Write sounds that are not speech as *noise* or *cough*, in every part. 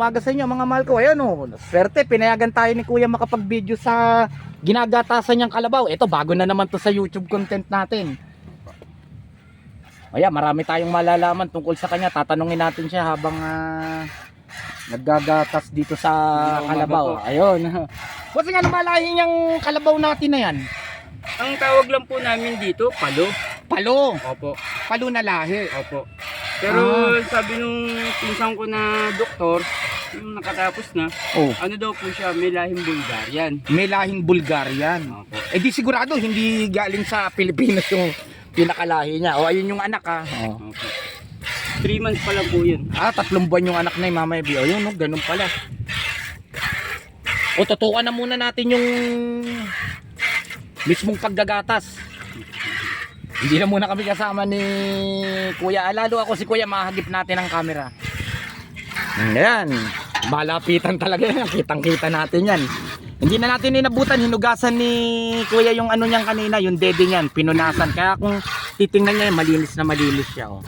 umaga sa inyo mga mahal ko. Ayan oh, swerte, pinayagan tayo ni Kuya makapag-video sa ginagatasan niyang kalabaw. Ito, bago na naman to sa YouTube content natin. Kaya marami tayong malalaman tungkol sa kanya. Tatanungin natin siya habang ah, naggagatas dito sa kalabaw. Ayun. *laughs* Kasi nga namalahin yung kalabaw natin na yan. Ang tawag lang po namin dito, palo. Palo. Opo, Palo na lahi. opo. Pero sabi nung pinsan ko na doktor, yung nakatapos na, Oh, ano daw po siya, may lahing Bulgarian. may lahing Bulgarian. Opo. Eh di sigurado hindi galing sa Pilipinas yung pinakalahi niya. O ayun yung anak ha. O. Opo. Three months pa lang po yun. Ah, tatlong buwan yung anak na yung Mama Ebi. O yun, no, ganun pala. O tutukan na muna natin yung mismong paggagatas. Hindi na muna kami kasama ni Kuya. Lalo ako si Kuya, mahagip natin ang camera. Ayan. Malapitan talaga yan. Kitang kita natin yan. Hindi na natin inabutan. Hinugasan ni Kuya yung ano niyang kanina. Yung dede niyan. Pinunasan. Kaya kung titingnan niya, malinis na malinis siya. Oh.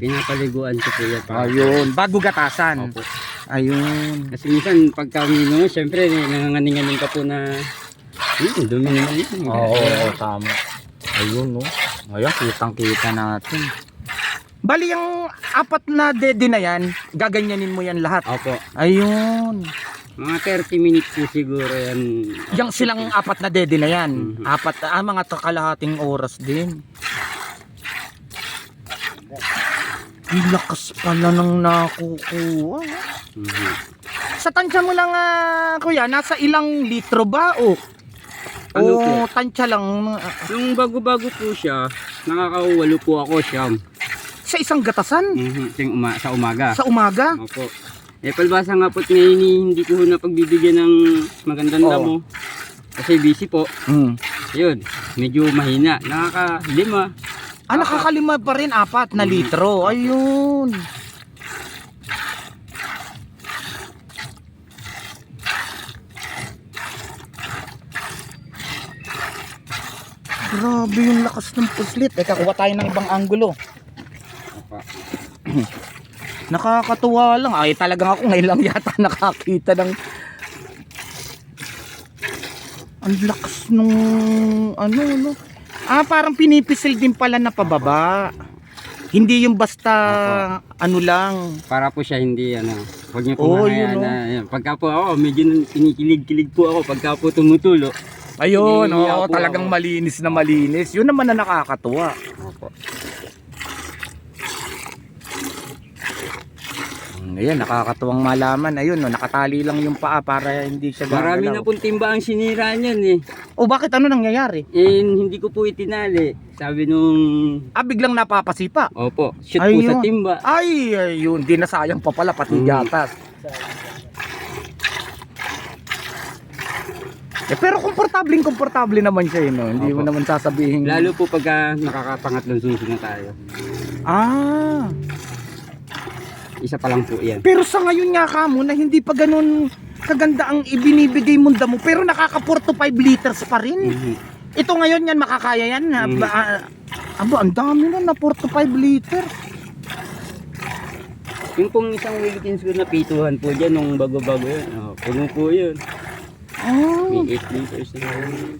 Pinapaliguan ko po yan. Ayun. Bago gatasan. Opo. Ayun. Kasi minsan, pagka uminom mo, syempre, nanganganing-nganing ka po na, hmm, dumi naman yun. Oo, oo, tama. Ayun, no. Ayun, kitang-kita natin. Bali, yung apat na dede na yan, gaganyanin mo yan lahat. Opo. Ayun. Mga 30 minutes po siguro yan. Yung silang apat na dede na yan. Mhm. Apat, ah, mga kalahating oras din. Ang lakas pala ng nakukuha. Mhm. Sa tansya mo lang, ah, kuya, nasa ilang litro ba? O, Ano o po? tansya lang ah, Yung bago-bago po siya, nakakawalo po ako siya. Sa isang gatasan? Mhm, ting uma- sa umaga. Sa umaga? Opo. Eh, palbasa nga po't ngayon eh, hindi ko na pagbibigyan ng magandang Oo. damo. Kasi busy po. Mm. Ayun, medyo mahina. Nakaka-lima. Ah, nakakalima pa rin, apat na litro. Ayun. Grabe yung lakas ng puslit. Teka, kuha tayo ng ibang anggulo. Opo. *clears throat* Nakakatuwa lang. Ay, talagang ako ngayon lang yata *laughs* nakakita ng... Ang lakas nung... Ano, no? Ah, parang pinipisil din pala na pababa. Hindi yung basta ano lang. Para po siya hindi ano. Huwag niyo po Oo, mahayaan yun, na. Yan. Pagka po ako, medyo kinikilig-kilig po ako. Pagka po tumutulo. Ayun, po talagang ako. malinis na malinis. Yun naman na nakakatuwa. Opo. Ayan, nakakatuwang malaman. Ayun, no, nakatali lang yung paa para hindi siya Marami na gagalaw. pong timba ang sinira niyan eh. O bakit ano nangyayari? Eh, hindi ko po itinali. Sabi nung... Ah, biglang napapasipa. Opo, shoot po Ayun. sa timba. Ay, ayun, di na sayang pa pala pati Mm. gatas. Eh, pero komportableng komportable naman siya, yun, no? Hindi mo Opo. naman sasabihin. Lalo po pagka nakakapangatlong susi na tayo. Ah, Isa pa lang po yan. pero sa ngayon nga ka mo na hindi pa ganun kaganda ang ibinibigay mong damo pero nakaka 4 to 5 liters pa rin. Mhm. Ito ngayon yan makakaya yan. Mm. Ba, ah, abo, ang dami na na 4 to 5 liters. Yung pong isang Wilkins ko na pituhan po dyan nung bago-bago yun. Oh, puno po yun. Oh. May 8 liters na yun.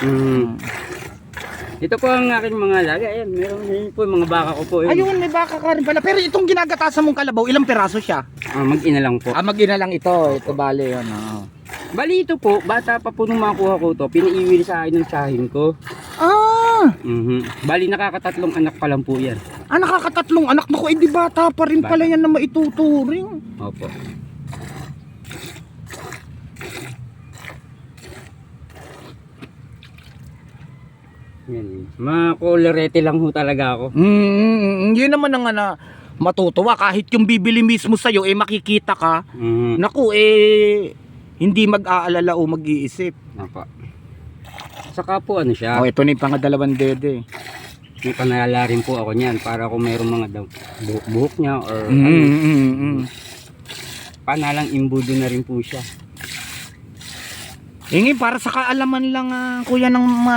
Hmm. Ito po ang aking mga alaga. Ayan, meron yun po yung mga baka ko po. Yun. Ayun, may baka ka rin pala. Pero itong ginagatasan mong kalabaw, ilang peraso siya? Ah, mag-ina lang po. Ah, mag-ina lang ito. Ito bale, ano. Bali ito po, bata pa po nung makuha ko to, pinaiwil sa akin ng tsahin ko. Ah, Mhm. Bali nakakatatlong anak pa lang po yan. ah nakakatatlong anak na ko. Eh, di bata pa rin pala yan na maituturing. Opo. Yan. Mga colorete lang ho talaga ako. Mm, yun naman ang ano, matutuwa. Kahit yung bibili mismo sa'yo, eh makikita ka. Mhm. Naku, eh, hindi mag-aalala o mag-iisip. Opo. Saka po ano siya, Oh, ito na yung pangadalawang dede. may panalala rin po ako niyan para kung mayroong mga daw- buhok-buhok niya or Mm, ano, mm, mm. panalang imbudo na rin po siya. Hingi para sa kaalaman lang ah, kuya ng mga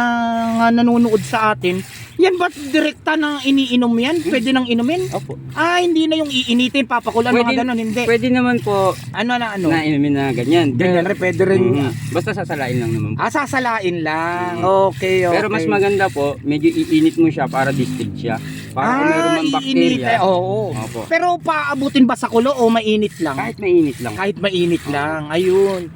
nanonood sa atin, Yan ba direkta na iniinom yan? Pwede nang inumin? Opo. Ah, hindi na yung iinitin, papakulan, Pwede- mga ganun, hindi. Pwede naman po Ano na ano? na inumin na ganyan. Ganyan rin, pwede rin. Mhm. Basta sasalain lang naman po. Ah, sasalain lang. Mhm. Okay, okay. Pero mas maganda po, medyo iinit mo siya para distilled siya. Para kung meron ah, iinit. bacteria. Eh, oo. Opo. Pero paabutin ba sa kulo o mainit lang? Kahit mainit lang. Kahit mainit lang. Ayun.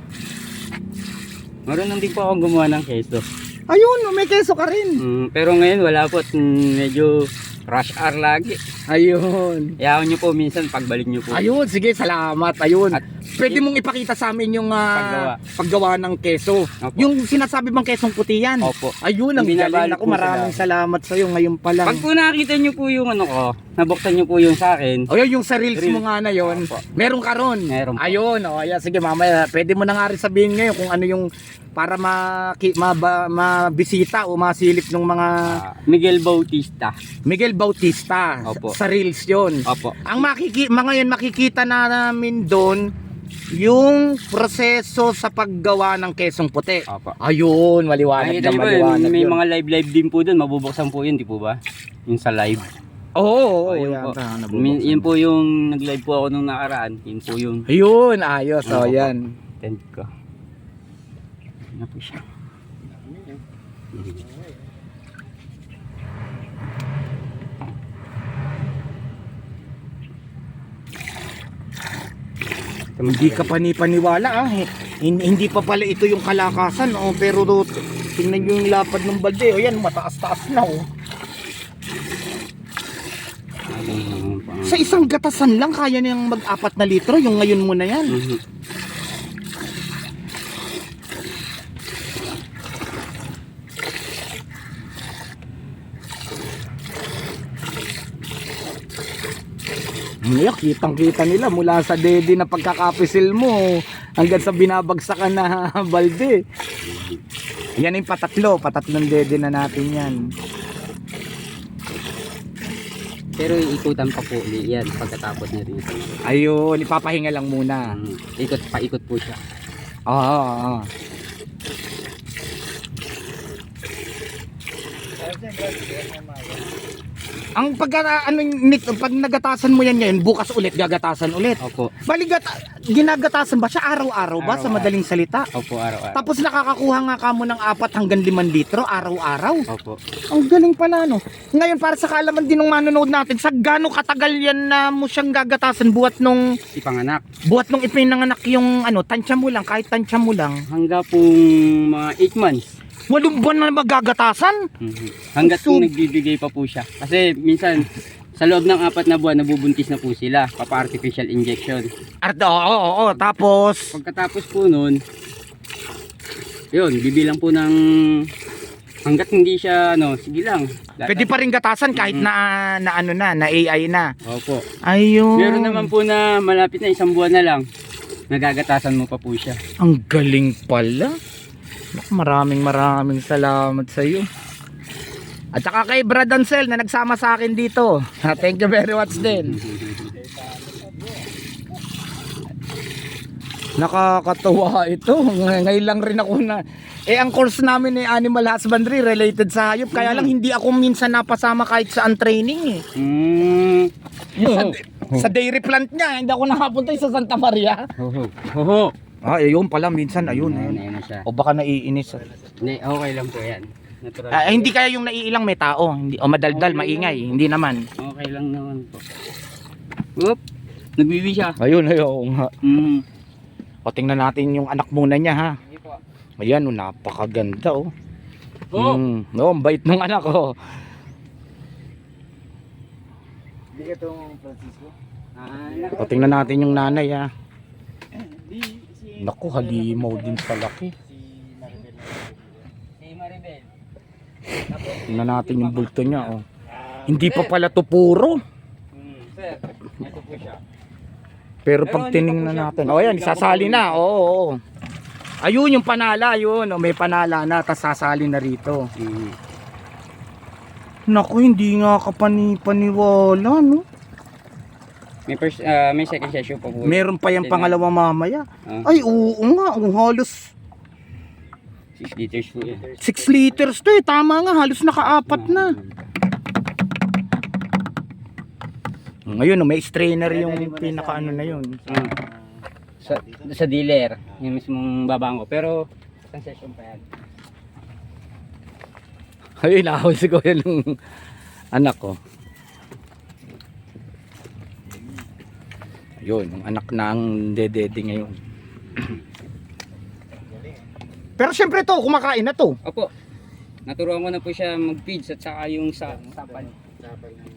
Marunong din po akong gumawa ng keso. Ayun, may keso ka rin. Mm, pero ngayon wala po at mm, medyo rush hour lagi. Ayun. Yawan nyo po minsan pagbalik nyo po. Ayun, sige, salamat. Ayun. At- Pwede mong ipakita sa amin yung ah, Paggawa. paggawa ng keso. Opo. Yung sinasabi bang kesong puti yan? Opo. Ayun, ang galing ako. po Maraming salamat sa iyo ngayon pa lang. Pag po nakita nyo po yung ano ko, nabuksan nyo po yung sa akin, O yun, yung sa reels Reels. mo nga na yun, Opo. meron ka ron. Meron po. Ayun, o ayan, sige mamaya, pwede mo na nga rin sabihin ngayon kung ano yung para maki, maba, mabisita o masilip ng mga ah, Miguel Bautista. Miguel Bautista. Opo. Sa reels yun. Opo. Ang makiki, mga yun, makikita na namin doon yung proseso sa paggawa ng kesong puti. Opo. Ayun, maliwanag Nakita na maliwanag may yun. mga live-live din po doon, mabubuksan po yun, di po ba? Yung sa live. Oo, oo, Ayun yan, po. Yun po yung nag-live po ako nung nakaraan. Yun po yung Ayun, ayos, o Opo. yan. tent ko. Ano po siya? Hindi ka panipaniwala ah. Hin- Hindi pa pala ito yung kalakasan oh, pero tingnan nyo yung lapad ng balde. O yan, mataas-taas na oh. Sa isang gatasan lang kaya niyang mag-apat na litro, yung ngayon mo na yan. Mhm. Ngayon, kitang-kita nila mula sa dede na pagkakapisil mo hanggang sa binabagsakan na *laughs* balde. Yan yung patatlo, patatlong dede na natin yan. Pero ikutan pa po ulit yan pagkatapos niya rito. Ayun, ipapahinga lang muna. Mhm. Ikot pa ikot po siya. Oo, oo, oo. Ang pag ano Nick, pag nagatasan mo yan ngayon, bukas ulit gagatasan ulit. Opo. Bali gata, ginagatasan ba siya araw-araw ba sa Araw-araw. madaling salita? Opo, araw-araw. Tapos nakakakuha nga kamo ng 4 hanggang 5 litro araw-araw. Opo. Ang galing pala no. Ngayon para sa kaalaman din ng manonood natin, sa gaano katagal yan na mo siyang gagatasan buhat nung Ipanganak. buhat nung ipinanganak yung ano, tansya mo lang, kahit tansya mo lang. Hangga pong mga 8 months. Walong buwan na magagatasan. Mhm. Hanggat So- nagbibigay pa po siya. Kasi minsan sa loob ng apat na buwan nabubuntis na po sila. Papa-artificial injection. Ardo, oo, oo, oo. Tapos, Pagkatapos po nun, yun, bibilang po ng hanggat hindi siya, ano, sige lang. pwede pa rin gatasan kahit na, na ano na, na AI na. Opo. Ayun. Meron naman po na malapit na isang buwan na lang. Nagagatasan mo pa po siya. Ang galing pala. Maraming maraming salamat sa iyo. At saka kay Brad Ansel na nagsama sa akin dito. Ha, Thank you very much din. Nakakatuwa ito. Ngay- Ngayon lang rin ako na... Eh, ang course namin ay animal husbandry related sa hayop. Kaya lang hindi ako minsan napasama kahit saan training eh. Mm. Sa, sa dairy plant niya, hindi ako nakapunta sa Santa Maria. Hoho. Hoho. Ah, ayun pala minsan, ayun. Ayun, ayun. ayun na siya. O baka naiinis. Okay lang po yan. Natural. Ah, hindi kaya yung naiilang may tao, hindi o madaldal, maingay, hindi naman. Okay lang naman po. Oop. Nagbibi siya. Ayun, ayun nga. Mm. O tingnan natin yung anak muna niya ha. Ayan, oh, napakaganda oh. Oh. Mm, oh, ang bait ng anak oh. Ka itong Francisco? Ah, O tingnan natin yung nanay ha. Naku, halimaw din sa laki. Si Maribel. Si Maribel. Tingnan natin yung bulto niya oh. Hindi pa pala to puro. Sir, ito po siya. Pero pag tiningnan natin, oh yan, sasali na. Oo, oo. Ayun yung panala, yun. Oh, may panala na, tas sasali na rito. Hmm. Naku, hindi nga kapani-paniwala, no? May first uh, may second session pa po. Meron pa yung pangalawa mamaya. Uh, Ay, oo nga, ang halos 6 liters po yan. 6 liters to eh. Tama nga, halos nakaapat na. Ngayon, may strainer yung pinakaano na yun. Uh, sa, sa dealer, yung mismong babango. Pero, isang session pa yan. Ay, inahoy siguro yung anak ko. Ayun, yung anak na ang dedede ngayon. Pero syempre to, kumakain na to. Opo. Naturuan ko na po siya mag-feeds at saka yung sa sapal.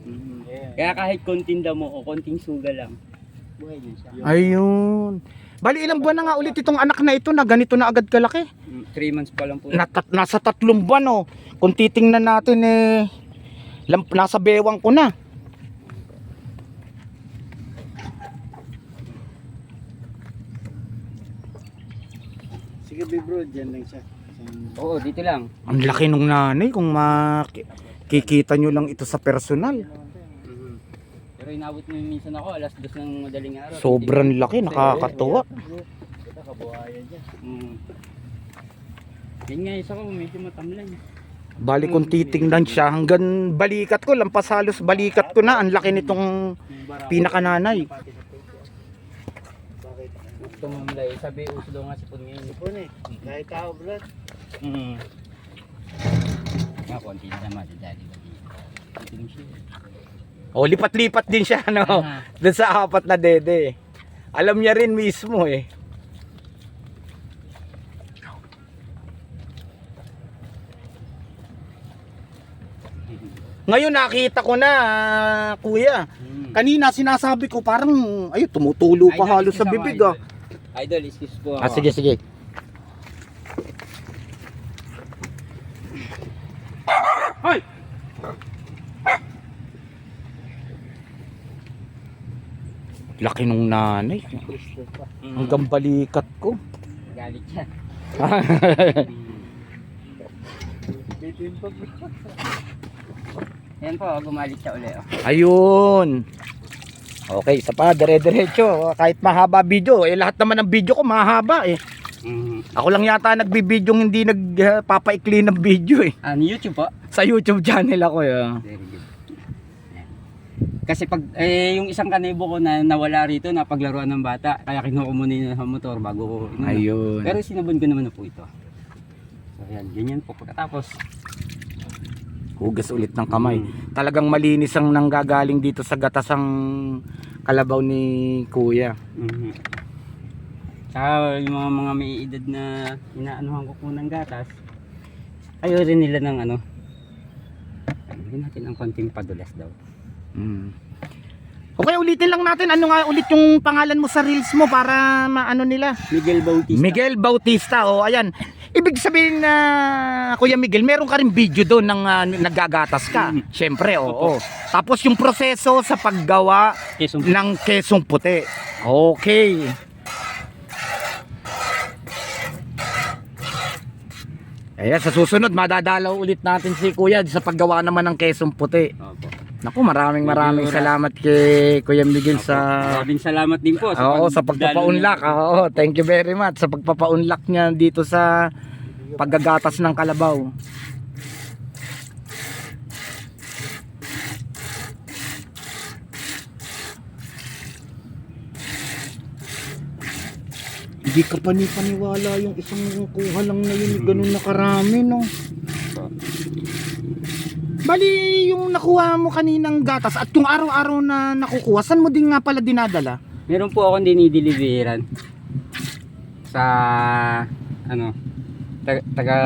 Mhm. Kaya kahit konting damo o konting suga lang. Buhay siya. Ayun. Bali, ilang buwan na nga ulit itong anak na ito na ganito na agad kalaki. 3 months pa lang po. Natat, nasa tatlong buwan oh. Kung titingnan natin eh, lam, nasa bewang ko na. Sige, bro, dyan lang siya. Oo, dito lang. Ang laki nung nanay kung makikita nyo lang ito sa personal. Mhm. Pero inabot mo minsan ako alas dos ng madaling araw. Sobrang laki, nakakatuwa. Ito, kabuhayan niya. Mm. Yan nga isa ko medyo matamlay. Bali kung titingnan siya hanggang balikat ko, lampas halos balikat ko na. Ang laki nitong pinakananay. Bakit? Gusto mo mulay. Sabi uso daw nga sipon ngayon. Ipon eh. Kahit tao, bro. Mm. Nga, konti na naman. Dadali ba dito? Dito lang siya. O, lipat-lipat din siya, no? Ah. Doon sa apat na dede. Alam niya rin mismo eh. Ngayon nakita ko na, kuya. Mm. Kanina sinasabi ko parang ay tumutulo pa Idol, halos sa bibig ah. Idol, excuse po ako. Ah sige sige. Hoy! Laki nung nanay. Mm. Hanggang balikat ko. Galit siya. Bitin pa. Yan po, gumalit siya uli. Oh. Ayun. Okay, isa pa, dire-diretso. Kahit mahaba video, eh lahat naman ng video ko mahaba eh. Mm. Ako lang yata nagbibideo hindi nagpapaikli ng video eh. Ni YouTube po? Sa YouTube channel ako eh. Very good. Kasi pag eh, yung isang kanebo ko na nawala rito na paglaruan ng bata, kaya kinuha ko muna yung motor bago ko inuna. Ayun. Pero sinabon ko naman na po ito. So yan, ganyan po pagkatapos. Hugas ulit ng kamay. Talagang malinis ang nanggagaling dito sa gatasang kalabaw ni kuya. Mhm. Saka yung mga mga may edad na inaanuhan ko po ng gatas, ayaw rin nila ng ano. Bigyan natin ang konting padulas daw. Mm. Okay, ulitin lang natin ano nga ulit yung pangalan mo sa reels mo para maano nila. Miguel Bautista. Miguel Bautista, oh, ayan. Ibig sabihin na Kuya Miguel, meron ka rin video doon ng ah, naggagatas ka. Mhm. Siyempre, oo. Tapos yung proseso sa paggawa Quezon ng kesong puti. Okay. Ayan, sa susunod, madadalaw ulit natin si Kuya sa paggawa naman ng kesong puti. Opo. Naku, maraming maraming Medyo ra- salamat kay Kuya Miguel sa Maraming salamat din po Oo, sa pagpapaunlak. Oo, thank you very much sa pagpapaunlak niya dito sa paggagatas ng kalabaw. Hindi ka pa ni paniwala yung isang kuha lang na yun, ganun na karami, no? Bali, yung nakuha mo kaninang gatas at yung araw-araw na nakukuha, saan mo din nga pala dinadala? Meron po akong dinideliveran sa ano taga, taga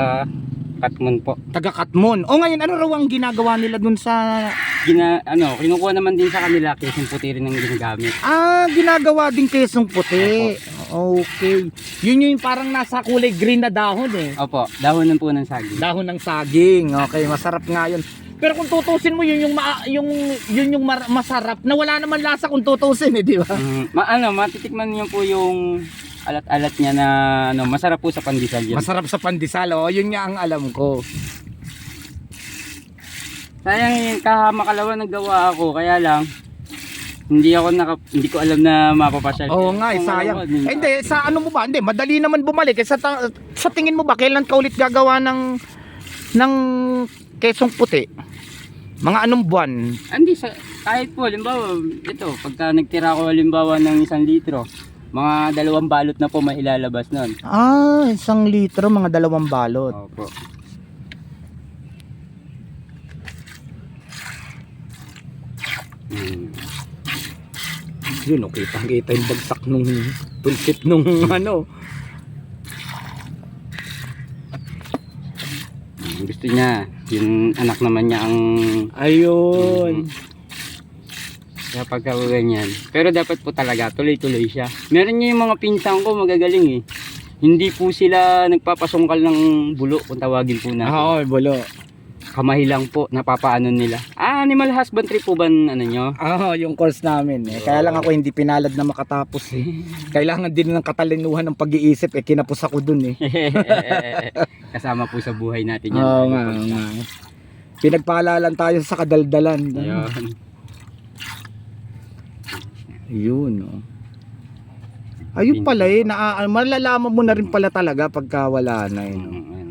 Katmon po. taga Katmon. O ngayon, ano raw ang ginagawa nila dun sa... Gina, ano, kinukuha naman din sa kanila kasi yung puti rin ang ginagamit. Ah, ginagawa din kesong puti. Okay. Yun yung parang nasa kulay green na dahon eh. Opo, dahon ng po ng saging. Dahon ng saging. Okay, masarap nga yun. Pero kung tutusin mo, yun yung, ma- yung, yun yung mar- masarap na wala naman lasa kung tutusin eh, di ba? Mm, ma ano, matitikman niyo po yung alat-alat niya na ano, masarap po sa pandesal yan. Masarap sa pandesal. Oh, yun nga ang alam ko. Sayang yung kahamakalawa naggawa ako, kaya lang hindi ako naka, hindi ko alam na mapapasyal. Oo nga, eh, Kung sayang. alam ko, Eh, hindi, sa ano mo ba? Hindi, madali naman bumalik. Eh, sa, ta- sa tingin mo ba, kailan ka ulit gagawa ng ng kesong puti? Mga anong buwan? Hindi, sa, kahit po, halimbawa, ito, pagka nagtira ko halimbawa ng isang litro, mga dalawang balot na po mailalabas nun. Ah, isang litro, mga dalawang balot. Opo. Hmm. Yun, okay, kita yung bagsak nung tulsit nung ano. Hmm, Gusto niya, yung anak naman niya ang Ayun. kaya pagka ganyan. Pero dapat po talaga, tuloy-tuloy siya. Meron niya yung mga pinsan ko, magagaling eh. Hindi po sila nagpapasungkal ng bulo kung tawagin po natin. Oo, bulo. Kamahil lang po, napapaano nila. Ah, animal husbandry po ba ano nyo? Oo, yung course namin eh. Kaya lang ako hindi pinalad na makatapos eh. *laughs* Kailangan din ng katalinuhan ng pag-iisip eh. Kinapos ako dun eh. *laughs* Kasama po sa buhay natin yan. Oo nga, nga. Pinagpaalalan tayo sa kadaldalan. Ayun. Yun, oh. Ayun pala eh, na, malalaman mo na rin pala talaga pagka wala na eh. no? Mm, ayun.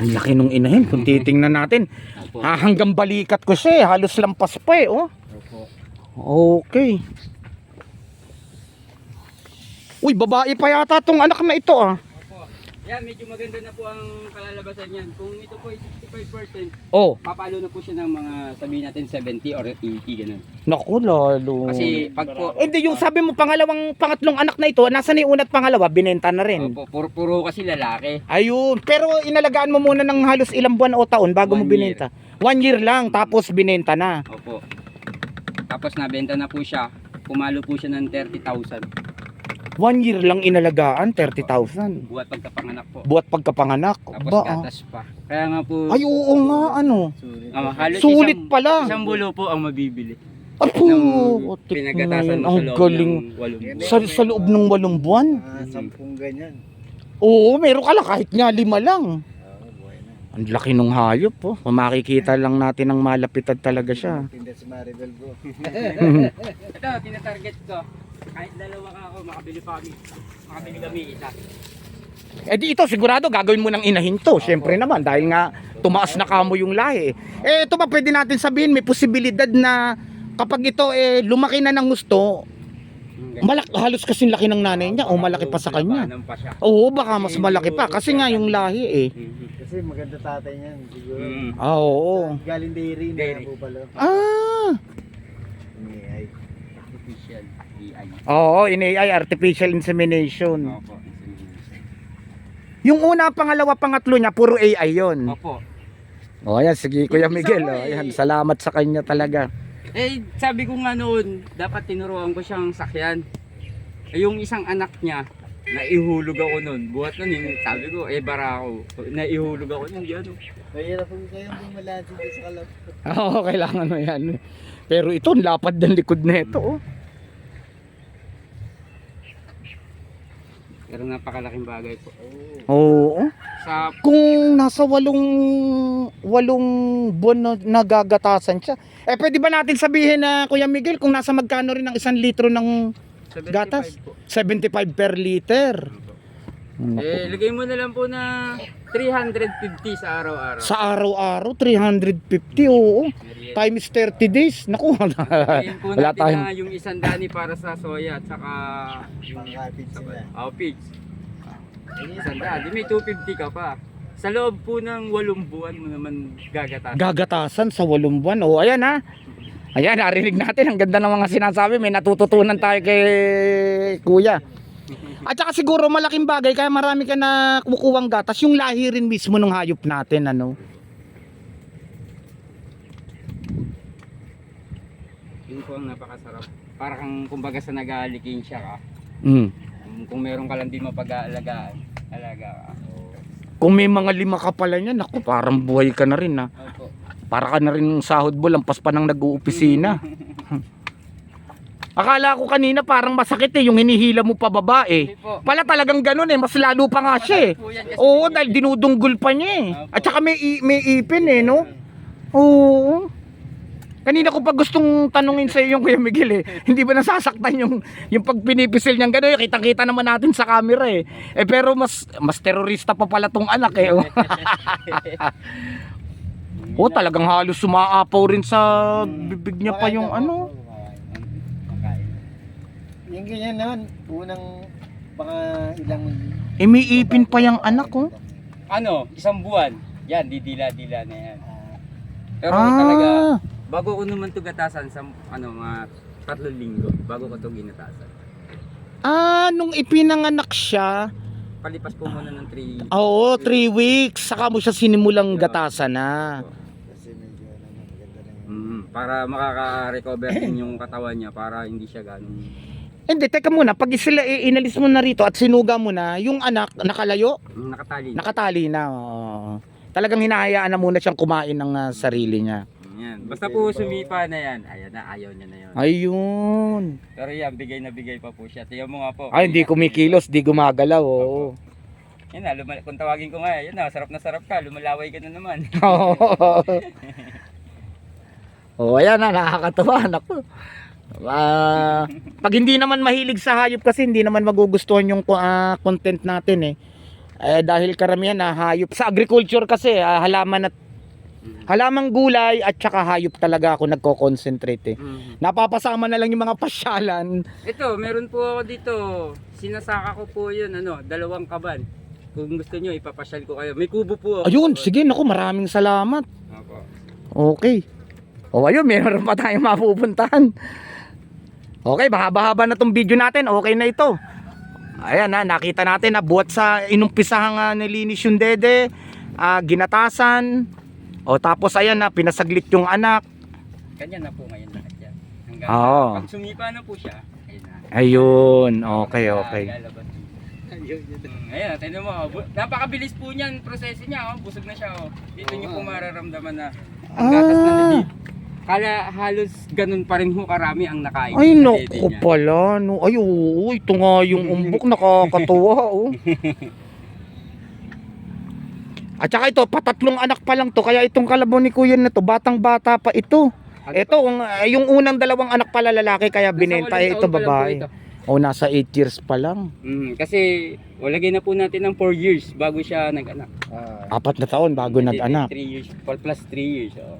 Ang laki nung inahin kung titingnan natin. Opo. Ah, hanggang balikat ko siya eh. Halos lampas pa eh, oh. Okay. Uy, babae pa yata tong anak na ito ah. Yan, medyo maganda na po ang kalalabasan niyan. Kung ito po ay 65%, Oh, papalo na po siya ng mga sabihin natin 70 or 80 ganun. naku lalo. Kasi pag po Eh, di yung sabi mo pangalawang, pangatlong anak na ito, nasa ni una't pangalawa, binenta na rin. Opo, puro, puro kasi lalaki. Ayun, pero inalagaan mo muna ng halos ilang buwan o taon bago mo One binenta. One year lang, tapos binenta na. Opo. Tapos nabenta na po siya. Pumalo po siya ng 30,000 One year lang inalagaan, 30,000. buhat pagkapanganak po. Buat pagkapanganak. Tapos Ba, ah. gatas pa. Kaya nga po, Ay, oo nga, ano. Sulit. ah, halos Sulit isang, pala. isang bulo po ang mabibili. Apo, otik na pinagatasan yun. mo Ang sa loob galing. ng walong buwan. Sa, sa loob ng walong buwan? Ah, sampung ganyan. Oo, meron ka lang kahit nga lima lang. Ang laki nung hayop po. Oh. Makikita lang natin ng malapitan talaga siya. Tinda si Maribel bro. *laughs* Ito, tinatarget ko. Kahit dalawa ka ako, makabili pa kami. Makabili kami isa. Eh di ito sigurado gagawin mo ng inahin to. Siyempre naman dahil nga tumaas na kamo yung lahi. Eh ito ba pwede natin sabihin may posibilidad na kapag ito eh lumaki na ng gusto, malak halos kasing laki ng nanay niya o malaki pa sa kanya. Pa. Oo, baka mas malaki pa kasi nga yung lahi eh. Mhm. Kasi maganda tatay niyan, siguro. Mm. Ah, oo. Galing dairy na pala. Ah. Artificial AI. oo, in AI, artificial insemination. Opo. Yung una, pangalawa, pangatlo niya, puro AI yon. Opo. O ayan, sige Kuya Yung isa Miguel. ko Oh, eh. ayan, salamat sa kanya talaga. Eh, sabi ko nga noon, dapat tinuruan ko siyang sakyan. Eh, yung isang anak niya, naihulog ako noon. Buhat nun, yung, sabi ko, eh, bara ako. Naihulog ako noon, yan. oh. Mahirap po kayong bumalansin sa kalap. *laughs* Oo, kailangan mo yan. Pero ito, ang lapad ng likod na ito. Oh. Pero napakalaking bagay po. Oo. Sa, Kung nasa walong walong buwan na nagagatasan siya. Eh pwede ba natin sabihin na Kuya Miguel kung nasa magkano rin ang isang litro ng 75 Gatas? po. 75 per liter. Eh, lagay mo na lang po na 350 sa araw-araw. Sa araw-araw 350 oo. Times 30 days. Naku. Ayun po *laughs* Wala natin tayong na yung isang dani para sa soya at saka yung oh, pigs. Isang dani. May 250 ka pa. Sa loob po ng walong buwan mo naman gagatas. Gagatasan sa walong buwan. O ayan ha. Ayan, narinig natin. Ang ganda ng mga sinasabi. May natututunan tayo kay Kuya. At saka siguro malaking bagay kaya marami ka na kumukuwang gatas. Yung lahi rin mismo ng hayop natin. Ano? Yun po ang napakasarap. Para kang kumbaga sa nag-aalikin siya ka. Mm. Kung- Kung meron ka lang din mapag-aalagaan, alaga ka. Kung may mga lima ka pala niyan, ako parang buhay ka na rin ha. Opo. Para ka na rin ng sahod mo, lampas pa ng nag-uupisina. *laughs* Akala ko kanina parang masakit eh, yung hinihila mo pababa eh. Pala talagang ganun eh, mas lalo pa nga siya eh. Oo, dahil dinudunggol pa niya eh. At saka may, may ipin eh, no? Oo. Kanina ko pa gustong tanungin sa iyo yung Kuya Miguel eh. *laughs* Hindi ba nasasaktan yung yung pag pinipisil niyang gano'n? Kitang-kita naman natin sa camera eh. Eh pero mas mas terorista pa pala tong anak eh. *laughs* oh. oh, talagang halos sumaapaw rin sa bibig niya pa yung ano. Yung ganyan naman, unang baka ilang... Eh may ipin pa yung anak oh. Ano, isang buwan. Yan, didila-dila na yan. Pero Ah. talaga, bago ko naman to gatasan sa ano, mga tatlong linggo, bago ko to ginatasan. Ah, nung ipinanganak siya, Palipas po muna ng 3 oo, 3 weeks, saka mo siya sinimulang gatasan na. Kasi medyo ano, maganda na yun. Mm, para makaka-recover din yung katawan niya para hindi siya ganun. Hindi, teka muna, pag sila eh, inalis mo na rito at sinuga mo na, yung anak nakalayo, Mm, Nakatali. nakatali na. oo. Talagang hinahayaan na muna siyang kumain ng ah, sarili niya. Yan. Basta po sumipa na yan. Ayan na, ayaw niya na yun. Ayun. Pero yan, bigay na bigay pa po siya. Tingnan mo nga po. Ay, hindi kumikilos, di gumagalaw. Oo. Yan na, lumal- kung tawagin ko nga, yan na, sarap na sarap ka, lumalaway ka na naman. *laughs* oh, ayan na, nakakatawa. Naku. Ah, pag hindi naman mahilig sa hayop kasi hindi naman magugustuhan yung ah, content natin eh. Eh dahil karamihan na hayop sa agriculture kasi ah, halaman at halamang gulay at saka hayop talaga ako nagko-concentrate eh. Mhm. Napapasama na lang yung mga pasyalan. Ito, meron po ako dito. Sinasaka ko po yun, ano, dalawang kaban. Kung gusto nyo, ipapasyal ko kayo. May kubo po ako. Ayun, sige, naku, maraming salamat. Opo. Okay. O ayun, meron pa tayong mapupuntahan. Okay, mahaba-haba na tong video natin. Okay na ito. Ayan na, nakita natin na buhat sa inumpisahang uh, nilinis yung dede, ah, ginatasan. O tapos ayan na, pinasaglit yung anak. Kanya na po ngayon lahat yan. Hanggang Oo. pag sumipa na po siya, ayun na. Ayun, okay, okay. Lalabas. Mm, Ayan, tignan mo. oh. Bu- Napakabilis po niyan, proseso niya. Oh. Busog na siya. Oh. Dito niyo po mararamdaman na ang gatas na Ah. nabi. Kala halos ganun pa rin ho karami ang nakain. Ay, sa naku niya. pala. No. Ay, oo, ito nga yung umbok nakakatuwa. Oh. *laughs* At saka ito, patatlong anak pa lang to. Kaya itong kalabaw ni kuya na to, batang bata pa ito. Ano Ito, yung unang dalawang anak pala lalaki, kaya binenta. Eh, ito babae. O, nasa 8 years pa lang. Mm, kasi walagay na po natin ng 4 years bago siya nag-anak. Ah, Apat na taon bago nag-anak. 3 years, 4 plus 3 years. Oh.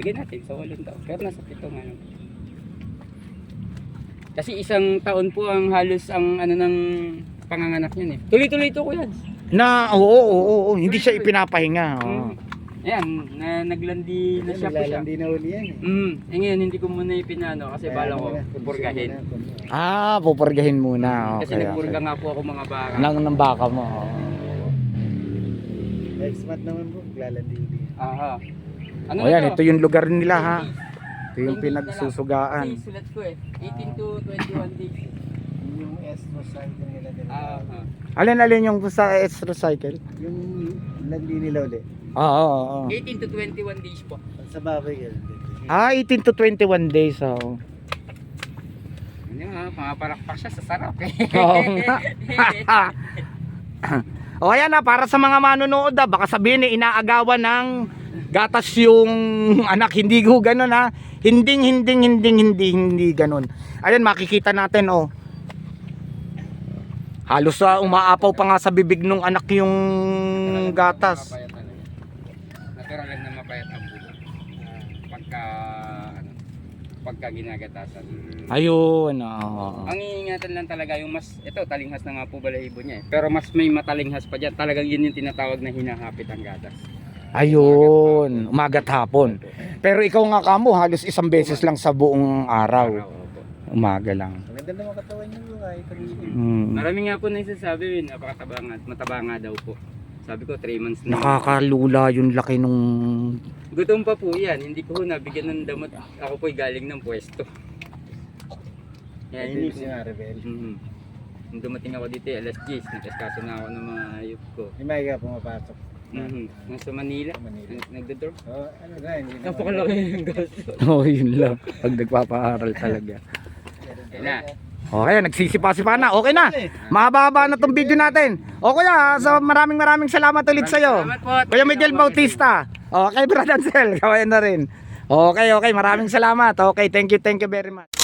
Lagay natin sa walong taon. Pero nasa pito ngayon. Kasi isang taon po ang halos ang ano ng panganganak niyan eh. Tuloy-tuloy ito kuya. Na, oo, oo, oo, oo, hindi siya ipinapahinga. oo. Mm. Ayan, na, naglandi na siya po siya. nilalandi na uli yan eh. Mm, eh ngayon hindi ko muna ipinano kasi bala ko pupurgahin. Ah, pupurgahin muna. Kasi Okay, nagpurga okay. nga po ako mga baka. Nang ng baka mo. oo. Next month naman po, lalandi uli. Aha. Ano O yan, na ito yung lugar nila ha. 20. Ito yung 20 na lang. pinagsusugaan. Kasi sulat ko eh. 18 to 21 days. Yung Estro cycle nila din. Ah, ah. Alin-alin yung sa extra cycle? Yung landi nila uli. Oo, oo, oo. 18 to 21 days po. Sa baboy yun. Ah, 18 to 21 days. Oh. Ano nga, pamaparakpak siya sa sarap eh. Oo *laughs* nga. *laughs* o ayan na, para sa mga manonood ah, baka sabihin eh, inaagawan ng gatas yung *laughs* anak. Hindi ko ganun ha. Hinding, hinding, hinding, hindi, hindi ganun. Ayan, makikita natin oh. Halos ah, umaapaw pa nga sa bibig nung anak yung gatas. Natural lang na mapayat ang bulo. Ah, Pagka, ano, pagka ginagatasan. Ayun. oo. Ang iingatan lang talaga yung mas, ito talinghas na nga po balahibo niya eh. Pero mas may matalinghas pa dyan. Talagang yun yung tinatawag na hinahapit ang gatas. Ayun. Umagat hapon. Pero ikaw nga kamo, halos isang beses lang sa buong araw. Umaga lang. Ang ganda naman katawan niyo kami. Hmm. Marami nga po nagsasabi, eh, napakataba nga, mataba nga daw po. Sabi ko 3 months na. Nakakalula yung laki nung... Gutom pa po yan, hindi ko nabigyan ng damot. Ako po'y galing ng pwesto. Yan, Hindi. Mhm. Nung dumating ako dito, eh, alas 10, nagkaskaso na ako ng mga ayup ko. Hindi may ka pumapasok. Mhm. Nasa Manila, Sa Manila. nag- nagdodrop. Oh, ano nga, hindi naman. Napakalaki ng gasto. *laughs* Oh, yun lang. Pag nagpapaaral talaga. Yan na. Okay, nagsisipa-sipa na. Okay na. Mahaba-haba na tong video natin. O kuya, so maraming maraming salamat ulit sa'yo. Salamat po. Kuya Miguel Bautista. Okay, Brad Ansel. Kawayan na rin. Okay, okay. Maraming salamat. Okay, thank you, thank you very much.